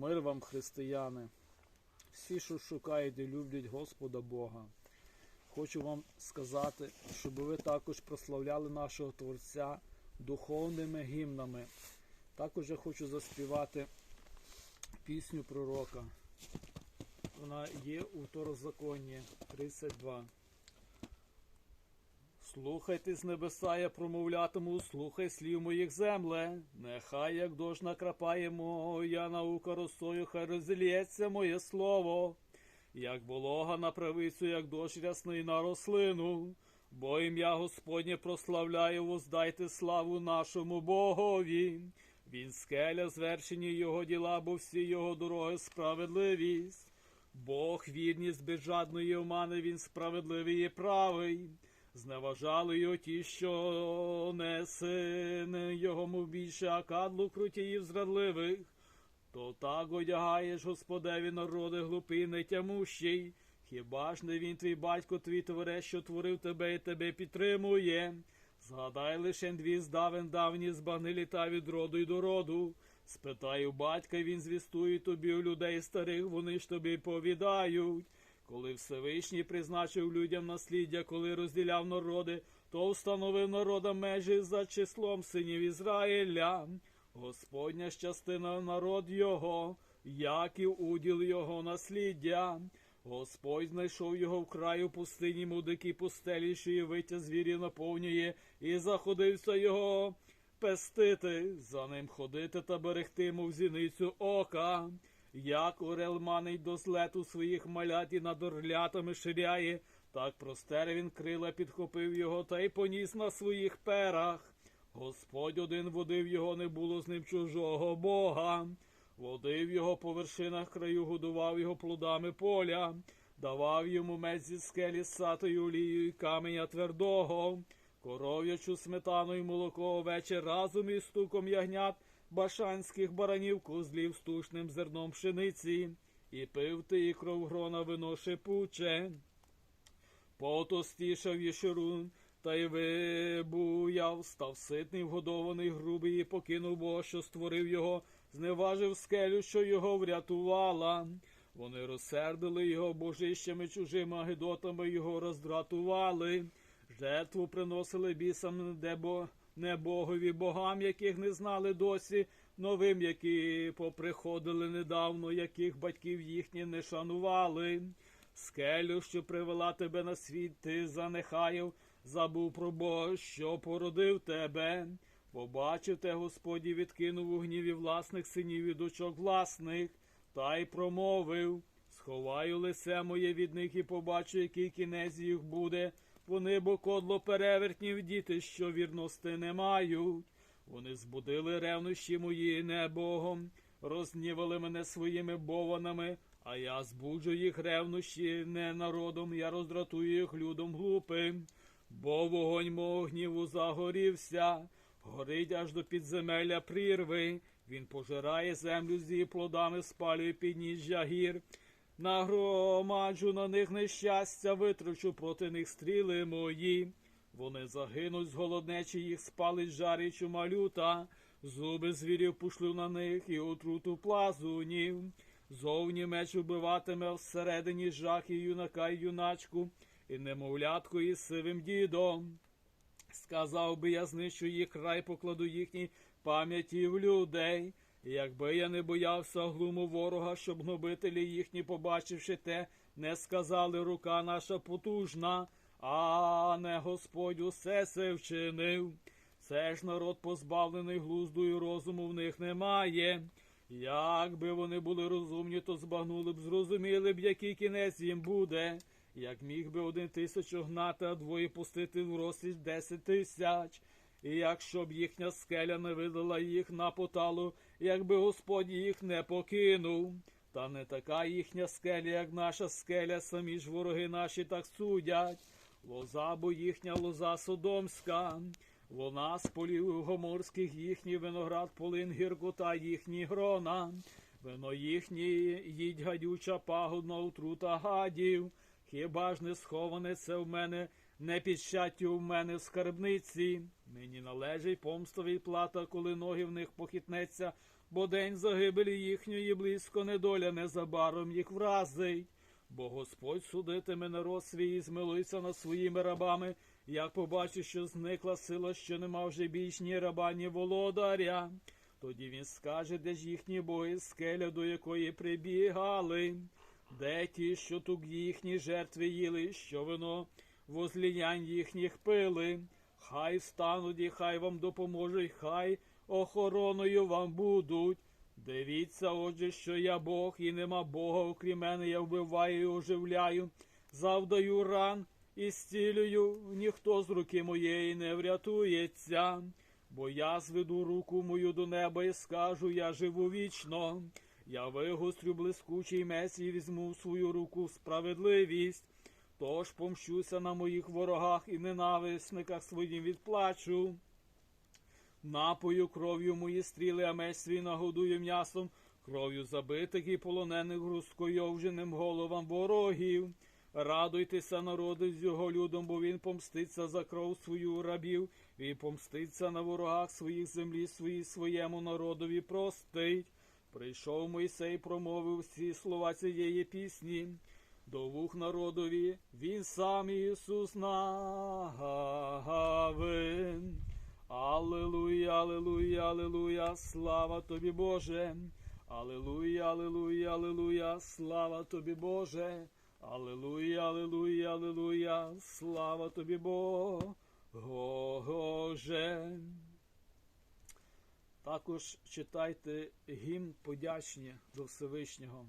Мир вам, християни, всі, що шукають і люблять Господа Бога. Хочу вам сказати, щоб ви також прославляли нашого Творця духовними гімнами. Також я хочу заспівати пісню пророка. Вона є у Второзаконні 32. Слухайте з небеса, я промовлятиму, слухай слів моїх земле. Нехай як дощ накрапає моя наука росою, хай розілється моє слово, як волога на правицю, як дощ рясний на рослину. Бо ім'я Господнє прославляє, воздайте славу нашому Богові. Він скеля звершені його діла, бо всі його дороги справедливість. Бог вірність без жадної омани, він справедливий і правий. Зневажали його ті, що не син його мов більше, а кадлу крутіїв зрадливих. То так одягаєш, Господеві, народи глупий, нетямущий. Хіба ж не він твій батько, твій творець, що творив тебе і тебе підтримує? Згадай лише дві здавен давні збани літа від роду й до роду. Спитай у батька, він звістує тобі у людей старих, вони ж тобі повідають. Коли Всевишній призначив людям насліддя, коли розділяв народи, то встановив народам межі за числом синів Ізраїля. Господня ж частина народ його, як і уділ його насліддя. Господь знайшов його в краю пустині, му дикій пустелі, що і виття звірів наповнює, і заходився його пестити, за ним ходити та берегти, мов зіницю ока. Як орел манить до злету своїх малят і над орлятами ширяє, так простер він крила підхопив його та й поніс на своїх перах. Господь один водив його, не було з ним чужого Бога. Водив його по вершинах краю, годував його плодами поля, давав йому мець зі скелі з сатою олією і каменя твердого, коров'ячу сметану й молоко овече разом із стуком ягнят, башанських баранів, козлів з тушним зерном пшениці, і пив ти кров грона вино шипуче. Потостішав Єшурун, та й вибуяв, став ситний, вгодований, грубий, і покинув Бога, що створив його, зневажив скелю, що його врятувала. Вони розсердили його божищами чужими агидотами, його роздратували. Жертву приносили бісам небо, не богові богам, яких не знали досі, новим, які поприходили недавно, яких батьків їхні не шанували. Скелю, що привела тебе на світ, ти занехаяв, забув про Бога, що породив тебе. Побачив те Господі, відкинув у гніві власних синів і дочок власних, та й промовив Сховаю лице моє від них і побачу, який кінець їх буде. Вони бо кодло перевертнів діти, що вірності не мають. Вони збудили ревнощі мої небогом, рознівали мене своїми бованами, а я збуджу їх ревнощі не народом, я роздратую їх людом глупим. Бо вогонь мого гніву загорівся, горить аж до підземелля прірви. Він пожирає землю з її плодами, спалює підніжжя гір. Нагромаджу на них нещастя, витрачу проти них стріли мої. Вони загинуть з голоднечі, їх спалить жарічу малюта, зуби звірів пошлю на них і отруту плазунів. Зовні меч убиватиме всередині жах і юнака й юначку, і немовлятку із сивим дідом. Сказав би я знищу їх край, покладу їхній пам'яті в людей. Якби я не боявся глуму ворога, щоб гнобителі їхні, побачивши те, не сказали рука наша потужна, а не Господь усе це вчинив. Це ж народ позбавлений глузду і розуму в них немає. Якби вони були розумні, то збагнули б, зрозуміли б, який кінець їм буде. Як міг би один тисячу гнати, а двоє пустити в розсіч десять тисяч. І якщо б їхня скеля не видала їх на поталу, якби Господь їх не покинув. Та не така їхня скеля, як наша скеля, самі ж вороги наші так судять. Лоза бо їхня лоза содомська, вона з полів гоморських їхній виноград, полин гіркота їхні грона. Вино їхні їдь гадюча пагодна утрута гадів. Хіба ж не сховане це в мене, не підщаттю в мене скарбниці? Мені належить помстові плата, коли ноги в них похитнеться, бо день загибелі їхньої близько недоля незабаром їх вразить. Бо Господь судитиме народ свій і змилується над своїми рабами, як побачить, що зникла сила, що нема вже більш ні раба, ні володаря. Тоді він скаже, де ж їхні боги, скеля, до якої прибігали, де ті, що тук їхні жертви їли, що вино возліянь їхніх пили. Хай стануть і хай вам допоможуть, хай охороною вам будуть. Дивіться, отже, що я Бог, і нема Бога, окрім мене, я вбиваю і оживляю, завдаю ран і зцілюю, ніхто з руки моєї не врятується. Бо я зведу руку мою до неба і скажу, я живу вічно. Я вигострю блискучий меч і візьму в свою руку справедливість. Тож помщуся на моїх ворогах і ненависниках своїм відплачу. Напою кров'ю мої стріли, а меч свій нагодую м'ясом, кров'ю забитих і полонених розкойовженим головам ворогів. Радуйтеся, народи, з його людом, бо він помститься за кров свою рабів, і помститься на ворогах своїх землі свої своєму народові простить. Прийшов Мойсей, промовив всі слова цієї пісні. До вух народові він сам Ісус нагавин. Аллилуйя, аллилуйя, аллилуйя, слава тобі, Боже. Аллилуйя, аллилуйя, аллилуйя, слава тобі, Боже. Аллилуйя, аллилуйя, аллилуйя, слава тобі, Боже. Також читайте гімн подячні до Всевишнього.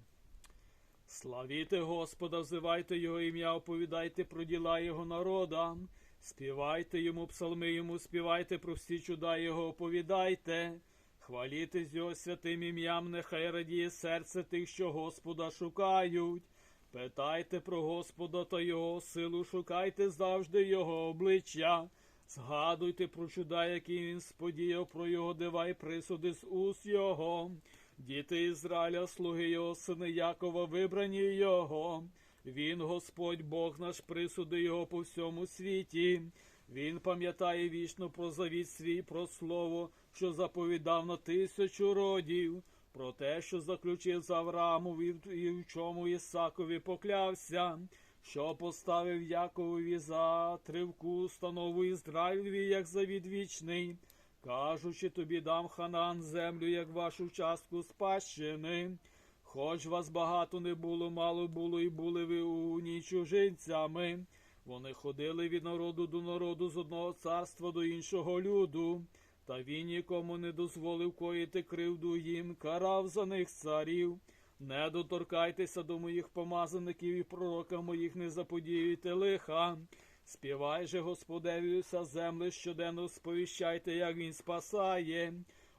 Славіте Господа, взивайте Його ім'я, оповідайте про діла Його народа, співайте йому псалми йому, співайте про всі чуда Його, оповідайте, хваліте з Його святим ім'ям, нехай радіє серце тих, що Господа шукають. Питайте про Господа та Його силу, шукайте завжди Його обличчя. Згадуйте про чуда, які він сподіяв, про його дива й присуди з уст його. Діти Ізраїля, слуги його, сини Якова, вибрані його. Він, Господь Бог наш, присуди його по всьому світі. Він пам'ятає вічно про завіт свій, про слово, що заповідав на тисячу родів, про те, що заключив з в- і в чому Ісакові поклявся, що поставив Яковові за тривку, станову Ізраїльві, як завід вічний, кажучи тобі дам ханан землю, як вашу частку спадщини. Хоч вас багато не було, мало було, і були ви у ній чужинцями. Вони ходили від народу до народу з одного царства до іншого люду. Та він нікому не дозволив коїти кривду їм, карав за них царів. Не доторкайтеся до моїх помазаників і пророка моїх не заподіюйте лиха. Співай же Господеві вся землі, щоденно сповіщайте, як він спасає.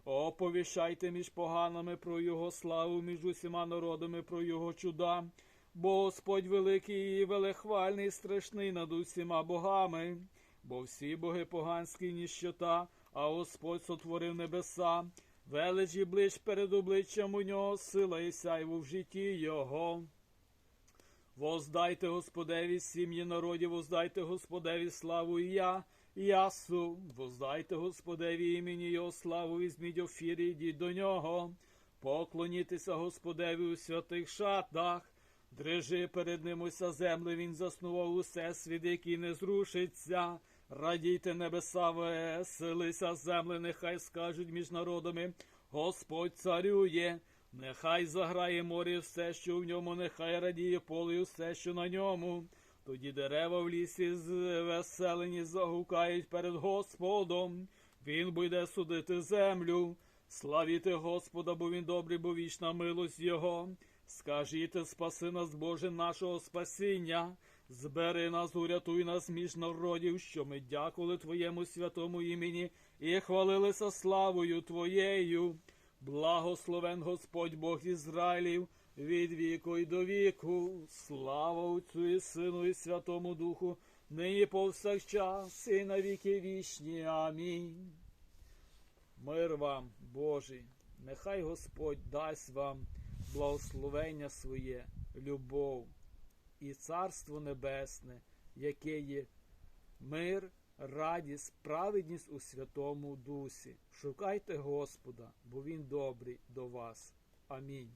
Оповіщайте між поганими про його славу, між усіма народами про його чуда. Бо Господь великий і велехвальний, страшний над усіма богами, бо всі боги поганські ніщота, а Господь сотворив небеса. Велич і ближ перед обличчям у нього сила і сяйво в житті його. Воздайте Господеві сім'ї народів, воздайте Господеві славу і я, ясу, воздайте Господеві імені Його славу, візьміть офір і йдіть до нього. Поклонітеся Господеві у святих шатах, дрижи перед ним уся земля, він заснував усе світ, який не зрушиться. Радійте небеса, веселися земли, нехай скажуть між народами, Господь царює. Нехай заграє море все, що в ньому, нехай радіє поле все, що на ньому. Тоді дерева в лісі звеселені загукають перед Господом. Він буде судити землю. Славіте Господа, бо він добрий, бо вічна милость Його. Скажіть, спаси нас, Боже, нашого спасіння. Збери нас, урятуй нас між народів, що ми дякували Твоєму святому імені і хвалилися славою Твоєю. Благословен Господь Бог Ізраїлів від віку й до віку. Слава Отцю і Сину і Святому Духу, нині повсякчас і на віки вічні. Амінь. Мир вам, Божий, нехай Господь дасть вам благословення своє, любов і Царство Небесне, яке є мир, радість, праведність у Святому Дусі. Шукайте Господа, бо Він добрий до вас. Амінь.